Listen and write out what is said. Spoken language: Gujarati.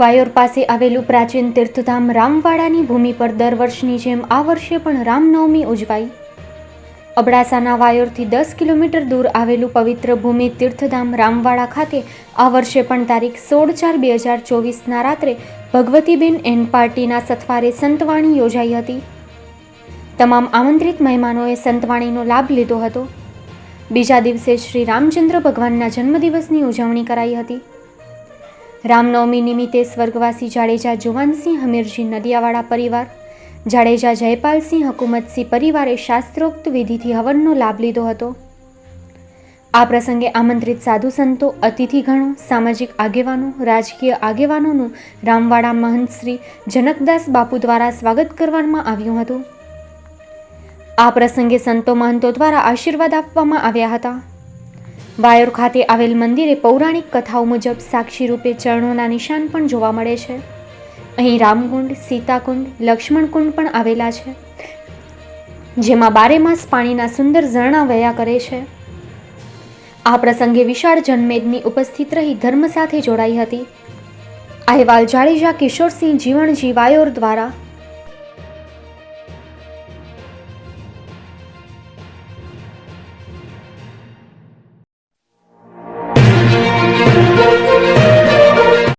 વાયોર પાસે આવેલું પ્રાચીન તીર્થધામ રામવાડાની ભૂમિ પર દર વર્ષની જેમ આ વર્ષે પણ રામનવમી ઉજવાઈ. અબડાસાના વાયોરથી દસ કિલોમીટર દૂર આવેલું પવિત્ર ભૂમિ તીર્થધામ રામવાડા ખાતે આ વર્ષે પણ તારીખ સોળ ચાર બે હજાર ચોવીસના રાત્રે ભગવતીબેન એન પાર્ટીના સથવારે સંતવાણી યોજાઈ હતી. તમામ આમંત્રિત મહેમાનોએ સંતવાણીનો લાભ લીધો હતો. બીજા દિવસે શ્રી રામચંદ્ર ભગવાનના જન્મદિવસની ઉજવણી કરાઈ હતી. રામનવમી નિમિત્તે સ્વર્ગવાસી જાડેજા જુવાનસિંહ હમીરજી નદિયાવાળા પરિવાર, જાડેજા જયપાલસિંહ હકુમતસિંહ પરિવારે શાસ્ત્રોક્ત વિધિથી હવનનો લાભ લીધો હતો. આ પ્રસંગે આમંત્રિત સાધુ સંતો, અતિથિગણો, સામાજિક આગેવાનો, રાજકીય આગેવાનોનું રામવાડા મહંત શ્રી જનકદાસ બાપુ દ્વારા સ્વાગત કરવામાં આવ્યું હતું. આ પ્રસંગે સંતો મહંતો દ્વારા આશીર્વાદ આપવામાં આવ્યા હતા. વાયોર ખાતે આવેલ મંદિરે પૌરાણિક કથાઓ મુજબ સાક્ષી રૂપે ચરણોના નિશાન પણ જોવા મળે છે. અહીં રામકુંડ, સીતાકુંડ, લક્ષ્મણકુંડ પણ આવેલા છે, જેમાં બારેમાસ પાણીના સુંદર ઝરણા વયા કરે છે. આ પ્રસંગે વિશાળ જનમેદની ઉપસ્થિત રહી ધર્મ સાથે જોડાઈ હતી. અહેવાલ જાડેજા કિશોરસિંહ જીવણજી વાયોર દ્વારા